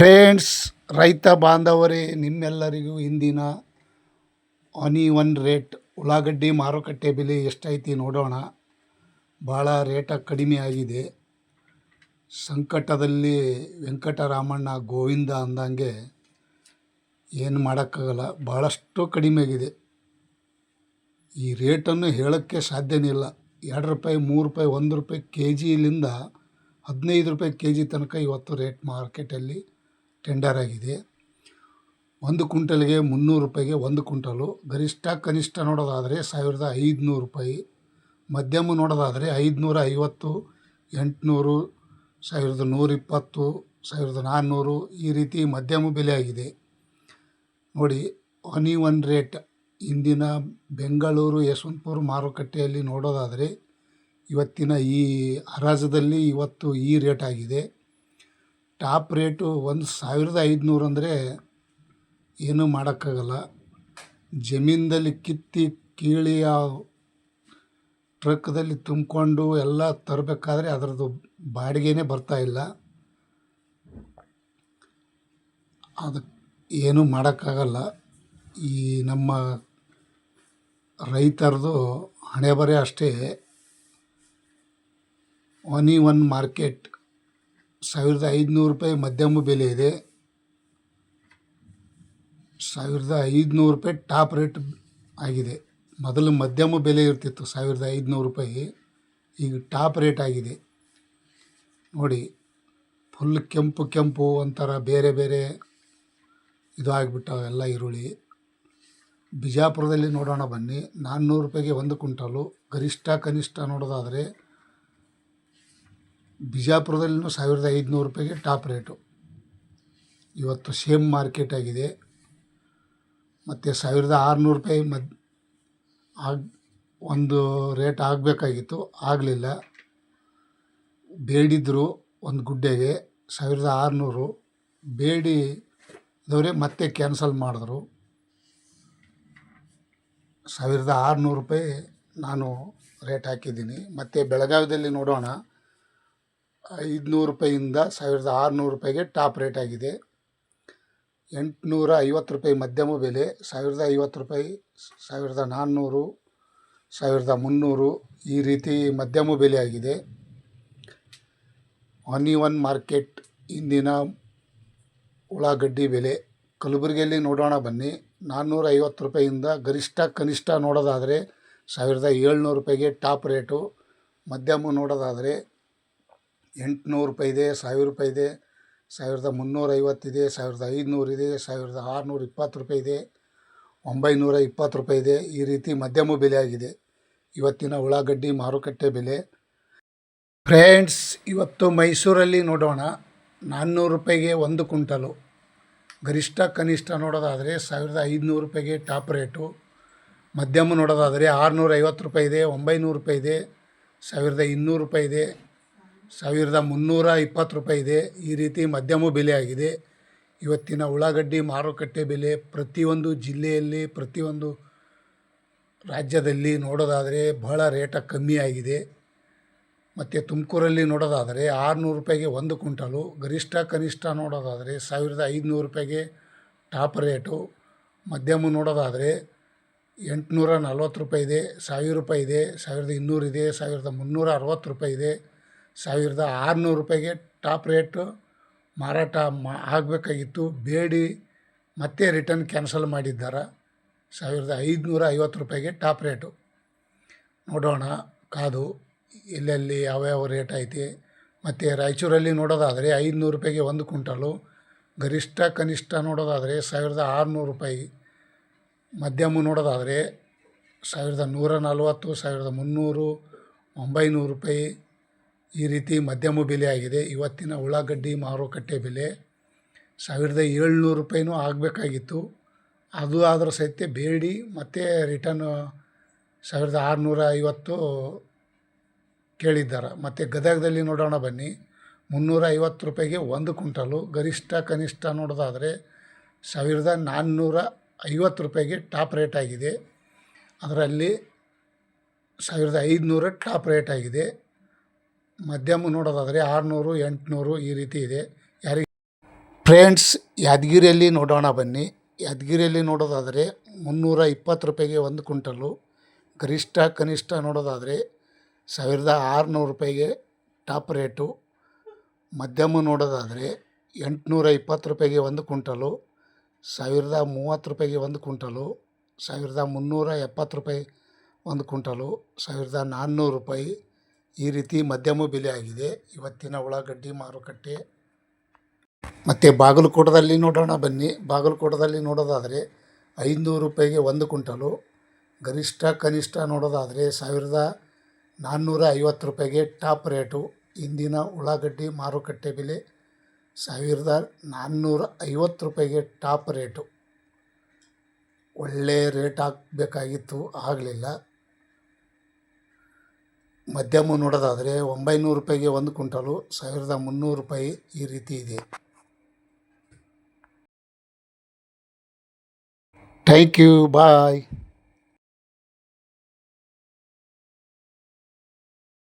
Friends, ರೈತ ಬಾಂಧವರೇ, ನಿಮ್ಮೆಲ್ಲರಿಗೂ ಇಂದಿನ ಆನಿ ಒನ್ ರೇಟ್ ಉಳ್ಳಾಗಡ್ಡಿ ಮಾರುಕಟ್ಟೆ ಬೆಲೆ ಎಷ್ಟೈತಿ ನೋಡೋಣ. ಭಾಳ ರೇಟ ಕಡಿಮೆ ಆಗಿದೆ. ಸಂಕಟದಲ್ಲಿ ವೆಂಕಟರಾಮಣ್ಣ ಗೋವಿಂದ ಅಂದಂಗೆ ಏನು ಮಾಡೋಕ್ಕಾಗಲ್ಲ, ಭಾಳಷ್ಟು ಕಡಿಮೆ ಆಗಿದೆ. ಈ ರೇಟನ್ನು ಹೇಳೋಕ್ಕೆ ಸಾಧ್ಯನೇ ಇಲ್ಲ. ಎರಡು ರೂಪಾಯಿ, ಮೂರು ರೂಪಾಯಿ, ಒಂದು ರೂಪಾಯಿ ಕೆ ಜಿಲಿಂದ ಹದಿನೈದು ರೂಪಾಯಿ ಕೆ ಜಿ ತನಕ ಇವತ್ತು ರೇಟ್ ಮಾರ್ಕೆಟಲ್ಲಿ ಟೆಂಡರ್ ಆಗಿದೆ. ಒಂದು ಕ್ವಿಂಟಲ್ಗೆ ಮುನ್ನೂರು ರೂಪಾಯಿಗೆ ಒಂದು ಕುಂಟಲು ಗರಿಷ್ಠ ಕನಿಷ್ಠ ನೋಡೋದಾದರೆ ಸಾವಿರದ ಐದುನೂರು ರೂಪಾಯಿ. ಮಧ್ಯಮ ನೋಡೋದಾದರೆ ಐದುನೂರ ಐವತ್ತು, ಎಂಟುನೂರು, ಸಾವಿರದ ನೂರಿಪ್ಪತ್ತು, ಸಾವಿರದ ನಾನ್ನೂರು ಈ ರೀತಿ ಮಧ್ಯಮ ಬೆಲೆ ಆಗಿದೆ. ನೋಡಿ ಒನ್ ರೇಟ್ ಇಂದಿನ ಬೆಂಗಳೂರು ಯಶವಂತಪುರ ಮಾರುಕಟ್ಟೆಯಲ್ಲಿ ನೋಡೋದಾದರೆ ಇವತ್ತಿನ ಈ ಹರಾಜದಲ್ಲಿ ಇವತ್ತು ಈ ರೇಟ್ ಆಗಿದೆ. ಟಾಪ್ ರೇಟು ಒಂದು ಸಾವಿರದ ಐದುನೂರು ಅಂದರೆ ಏನೂ ಮಾಡೋಕ್ಕಾಗಲ್ಲ. ಜಮೀನ್ದಲ್ಲಿ ಕಿತ್ತಿ ಕೀಳಿ ಆ ಟ್ರಕ್ದಲ್ಲಿ ತುಂಬಿಕೊಂಡು ಎಲ್ಲ ತರಬೇಕಾದ್ರೆ ಅದರದ್ದು ಬಾಡಿಗೆನೇ ಬರ್ತಾ ಇಲ್ಲ. ಅದಕ್ಕೆ ಏನೂ ಮಾಡೋಕ್ಕಾಗಲ್ಲ. ಈ ನಮ್ಮ ರೈತರದು ಹಣೆಬರಹ ಅಷ್ಟೇ. ಒನಿ ಒನ್ ಮಾರ್ಕೆಟ್ ಸಾವಿರದ ಐದುನೂರು ರೂಪಾಯಿ ಮಧ್ಯಮ ಬೆಲೆ ಇದೆ. ಸಾವಿರದ ಐದುನೂರು ರೂಪಾಯಿ ಟಾಪ್ ರೇಟ್ ಆಗಿದೆ. ಮೊದಲು ಮಧ್ಯಮ ಬೆಲೆ ಇರ್ತಿತ್ತು, ಸಾವಿರದ ಐದುನೂರು ರೂಪಾಯಿ. ಈಗ ಟಾಪ್ ರೇಟ್ ಆಗಿದೆ. ನೋಡಿ, ಫುಲ್ ಕೆಂಪು ಕೆಂಪು ಒಂಥರ ಬೇರೆ ಬೇರೆ ಇದು ಆಗಿಬಿಟ್ಟವೆ ಎಲ್ಲ ಈರುಳ್ಳಿ. ಬಿಜಾಪುರದಲ್ಲಿ ನೋಡೋಣ ಬನ್ನಿ. ನಾನ್ನೂರು ರೂಪಾಯಿಗೆ ಒಂದು ಕ್ವಿಂಟಲು. ಗರಿಷ್ಠ ಕನಿಷ್ಠ ನೋಡೋದಾದರೆ ಬಿಜಾಪುರದಲ್ಲಿನೂ ಸಾವಿರದ ಐದುನೂರು ರೂಪಾಯಿಗೆ ಟಾಪ್ ರೇಟು. ಇವತ್ತು ಸೇಮ್ ಮಾರ್ಕೆಟ್ ಆಗಿದೆ. ಮತ್ತು ಸಾವಿರದ ಆರುನೂರು ರೂಪಾಯಿ ಮದ್ ಆಗ ಒಂದು ರೇಟ್ ಆಗಬೇಕಾಗಿತ್ತು. ಆಗಲಿಲ್ಲ. ಬೇಡಿದ್ರು ಒಂದು ಗುಡ್ಡೆಗೆ ಸಾವಿರದ ಆರುನೂರು. ಬೇಡಿದವರೇ ಮತ್ತೆ ಕ್ಯಾನ್ಸಲ್ ಮಾಡಿದ್ರು. ಸಾವಿರದ ಆರುನೂರು ರೂಪಾಯಿ ನಾನು ರೇಟ್ ಹಾಕಿದ್ದೀನಿ. ಮತ್ತು ಬೆಳಗಾವಿಯಲ್ಲಿ ನೋಡೋಣ. ಐದುನೂರು ರೂಪಾಯಿಂದ ಸಾವಿರದ ಆರುನೂರು ರೂಪಾಯಿಗೆ ಟಾಪ್ ರೇಟ್ ಆಗಿದೆ. ಎಂಟುನೂರ ಐವತ್ತು ರೂಪಾಯಿ ಮಧ್ಯಮ ಬೆಲೆ, ಸಾವಿರದ ಐವತ್ತು ರೂಪಾಯಿ, ಸಾವಿರದ ನಾನ್ನೂರು, ಸಾವಿರದ ಮುನ್ನೂರು ಈ ರೀತಿ ಮಧ್ಯಮ ಬೆಲೆ ಆಗಿದೆ. ಆನಿ ಒನ್ ಮಾರ್ಕೆಟ್ ಇಂದಿನ ಉಳ್ಳಾಗಡ್ಡಿ ಬೆಲೆ. ಕಲಬುರಗಿಯಲ್ಲಿ ನೋಡೋಣ ಬನ್ನಿ. ನಾನ್ನೂರ ಐವತ್ತು ರೂಪಾಯಿಂದ ಗರಿಷ್ಠ ಕನಿಷ್ಠ ನೋಡೋದಾದರೆ ಸಾವಿರದ ಏಳ್ನೂರು ರೂಪಾಯಿಗೆ ಟಾಪ್ ರೇಟು. ಮಧ್ಯಮ ನೋಡೋದಾದರೆ ಎಂಟುನೂರು ರೂಪಾಯಿ ಇದೆ, ಸಾವಿರ ರೂಪಾಯಿ ಇದೆ, ಸಾವಿರದ ಮುನ್ನೂರ ಐವತ್ತಿದೆ ಸಾವಿರದ ಐದುನೂರು ಇದೆ, ಸಾವಿರದ ಆರುನೂರ ಇಪ್ಪತ್ತು ರೂಪಾಯಿ ಇದೆ, ಒಂಬೈನೂರ ಇಪ್ಪತ್ತು ರೂಪಾಯಿ ಇದೆ. ಈ ರೀತಿ ಮಧ್ಯಮ ಬೆಲೆ ಆಗಿದೆ. ಇವತ್ತಿನ ಉಳ್ಳಾಗಡ್ಡಿ ಮಾರುಕಟ್ಟೆ ಬೆಲೆ. ಫ್ರೆಂಡ್ಸ್ ಇವತ್ತು ಮೈಸೂರಲ್ಲಿ ನೋಡೋಣ. ನಾನ್ನೂರು ರೂಪಾಯಿಗೆ ಒಂದು ಕುಂಟಲು ಗರಿಷ್ಠ ಕನಿಷ್ಠ ನೋಡೋದಾದರೆ ಸಾವಿರದ ಐದುನೂರು ರೂಪಾಯಿಗೆ ಟಾಪ್ ರೇಟು. ಮಧ್ಯಮ ನೋಡೋದಾದರೆ ಆರುನೂರ ಐವತ್ತು ರೂಪಾಯಿ ಇದೆ, ಒಂಬೈನೂರು ರೂಪಾಯಿ ಇದೆ, ಸಾವಿರದ ಇನ್ನೂರು ರೂಪಾಯಿ ಇದೆ. ಸಾವಿರದ ಮುನ್ನೂರ ಇಪ್ಪತ್ತು ರೂಪಾಯಿ ಇದೆ. ಈ ರೀತಿ ಮಧ್ಯಮ ಬೆಲೆ ಆಗಿದೆ. ಇವತ್ತಿನ ಉಳ್ಳಾಗಡ್ಡಿ ಮಾರುಕಟ್ಟೆ ಬೆಲೆ ಪ್ರತಿಯೊಂದು ಜಿಲ್ಲೆಯಲ್ಲಿ, ಪ್ರತಿಯೊಂದು ರಾಜ್ಯದಲ್ಲಿ ನೋಡೋದಾದರೆ ಬಹಳ ರೇಟ ಕಮ್ಮಿ ಆಗಿದೆ. ಮತ್ತು ತುಮಕೂರಲ್ಲಿ ನೋಡೋದಾದರೆ ಆರುನೂರು ರೂಪಾಯಿಗೆ ಒಂದು ಕ್ವಿಂಟಲು, ಗರಿಷ್ಠ ಕನಿಷ್ಠ ನೋಡೋದಾದರೆ ಸಾವಿರದ ಐದುನೂರು ರೂಪಾಯಿಗೆ ಟಾಪ್ ರೇಟು. ಮಧ್ಯಮ ನೋಡೋದಾದರೆ ಎಂಟುನೂರ ನಲ್ವತ್ತು ರೂಪಾಯಿ ಇದೆ, ಸಾವಿರ ರೂಪಾಯಿ ಇದೆ, ಸಾವಿರದ ಇನ್ನೂರು ಇದೆ, ಸಾವಿರದ ಮುನ್ನೂರ ಅರವತ್ತು ರೂಪಾಯಿ ಇದೆ. ಸಾವಿರದ ಆರುನೂರು ರೂಪಾಯಿಗೆ ಟಾಪ್ ರೇಟು. ಮಾರಾಟ ಮಾ, ಆಗಬೇಕಾಗಿತ್ತು. ಬೇಡಿ, ಮತ್ತೆ ರಿಟರ್ನ್ ಕ್ಯಾನ್ಸಲ್ ಮಾಡಿದ್ದಾರೆ. ಸಾವಿರದ ಐದುನೂರ ಐವತ್ತು ರೂಪಾಯಿಗೆ ಟಾಪ್ ರೇಟು. ನೋಡೋಣ, ಕಾದು, ಎಲ್ಲೆಲ್ಲಿ ಯಾವ್ಯಾವ ರೇಟ್ ಐತಿ. ಮತ್ತು ರಾಯಚೂರಲ್ಲಿ ನೋಡೋದಾದರೆ ಐದುನೂರು ರೂಪಾಯಿಗೆ ಒಂದು ಕುಂಟಲು ಗರಿಷ್ಠ, ಕನಿಷ್ಠ ನೋಡೋದಾದರೆ ಸಾವಿರದ ಆರುನೂರು ರೂಪಾಯಿ. ಮಧ್ಯಮ ನೋಡೋದಾದರೆ ಸಾವಿರದ ನೂರ ನಲ್ವತ್ತು, ಸಾವಿರದ ಮುನ್ನೂರು, ಒಂಬೈನೂರು ರೂಪಾಯಿ. ಈ ರೀತಿ ಮಧ್ಯಮ ಬೆಲೆ ಆಗಿದೆ. ಇವತ್ತಿನ ಉಳ್ಳಾಗಡ್ಡಿ ಮಾರುಕಟ್ಟೆ ಬೆಲೆ ಸಾವಿರದ ಏಳ್ನೂರು ರೂಪಾಯಿನೂ ಆಗಬೇಕಾಗಿತ್ತು. ಅದು ಆದರೂ ಸಹಿತ ಬೇಡಿ, ಮತ್ತೆ ರಿಟರ್ನ್ ಸಾವಿರದ ಆರುನೂರ ಐವತ್ತು ಕೇಳಿದ್ದಾರೆ. ಮತ್ತು ಗದಗದಲ್ಲಿ ನೋಡೋಣ ಬನ್ನಿ. ಮುನ್ನೂರ ಐವತ್ತು ರೂಪಾಯಿಗೆ ಒಂದು ಕ್ವಿಂಟಲು. ಗರಿಷ್ಠ ಕನಿಷ್ಠ ನೋಡೋದಾದರೆ ಸಾವಿರದ ನಾನ್ನೂರ ಐವತ್ತು ರೂಪಾಯಿಗೆ ಟಾಪ್ ರೇಟ್ ಆಗಿದೆ. ಅದರಲ್ಲಿ ಸಾವಿರದ ಐದುನೂರ ಟಾಪ್ ರೇಟ್ ಆಗಿದೆ. ಮಧ್ಯಮ ನೋಡೋದಾದರೆ ಆರುನೂರು, ಎಂಟುನೂರು ಈ ರೀತಿ ಇದೆ. ಯಾರಿಗೆ ಫ್ರೆಂಡ್ಸ್ ಯಾದಗಿರಿಯಲ್ಲಿ ನೋಡೋಣ ಬನ್ನಿ. ಯಾದಗಿರಿಯಲ್ಲಿ ನೋಡೋದಾದರೆ ಮುನ್ನೂರ ಇಪ್ಪತ್ತು ರೂಪಾಯಿಗೆ ಒಂದು ಕ್ವಿಂಟಲು ಗರಿಷ್ಠ, ಕನಿಷ್ಠ ನೋಡೋದಾದರೆ ಸಾವಿರದ ಆರುನೂರು ರೂಪಾಯಿಗೆ ಟಾಪ್ ರೇಟು. ಮಧ್ಯಮ ನೋಡೋದಾದರೆ ಎಂಟುನೂರ ಇಪ್ಪತ್ತು ರೂಪಾಯಿಗೆ ಒಂದು ಕ್ವಿಂಟಲು ಸಾವಿರದ ಮೂವತ್ತು ರೂಪಾಯಿಗೆ ಒಂದು ಕ್ವಿಂಟಲು ಸಾವಿರದ ಮುನ್ನೂರ ಎಪ್ಪತ್ತು ರೂಪಾಯಿ ಒಂದು ಕ್ವಿಂಟಲು ಸಾವಿರದ ನಾನ್ನೂರು ರೂಪಾಯಿ. ಈ ರೀತಿ ಮಧ್ಯಮ ಬೆಲೆ ಆಗಿದೆ. ಇವತ್ತಿನ ಉಳ್ಳಾಗಡ್ಡಿ ಮಾರುಕಟ್ಟೆ. ಮತ್ತು ಬಾಗಲಕೋಟದಲ್ಲಿ ನೋಡೋಣ ಬನ್ನಿ. ಬಾಗಲಕೋಟದಲ್ಲಿ ನೋಡೋದಾದರೆ ಐನೂರು ರೂಪಾಯಿಗೆ ಒಂದು ಕುಂಟಲು ಗರಿಷ್ಠ ಕನಿಷ್ಠ ನೋಡೋದಾದರೆ ಸಾವಿರದ ನಾನ್ನೂರ ಐವತ್ತು ರೂಪಾಯಿಗೆ ಟಾಪ್ ರೇಟು. ಇಂದಿನ ಉಳ್ಳಾಗಡ್ಡಿ ಮಾರುಕಟ್ಟೆ ಬೆಲೆ ಸಾವಿರದ ನಾನ್ನೂರ ಐವತ್ತು ರೂಪಾಯಿಗೆ ಟಾಪ್ ರೇಟು. ಒಳ್ಳೆ ರೇಟ್ ಹಾಕಬೇಕಾಗಿತ್ತು. ಆಗಲಿಲ್ಲ. ಮಧ್ಯಮ ನೋಡೋದಾದರೆ ಒಂಬೈನೂರು ರೂಪಾಯಿಗೆ ಒಂದು ಕ್ವಿಂಟಲು, ಸಾವಿರದ ಮುನ್ನೂರು ರೂಪಾಯಿ ಈ ರೀತಿ ಇದೆ. Thank you bye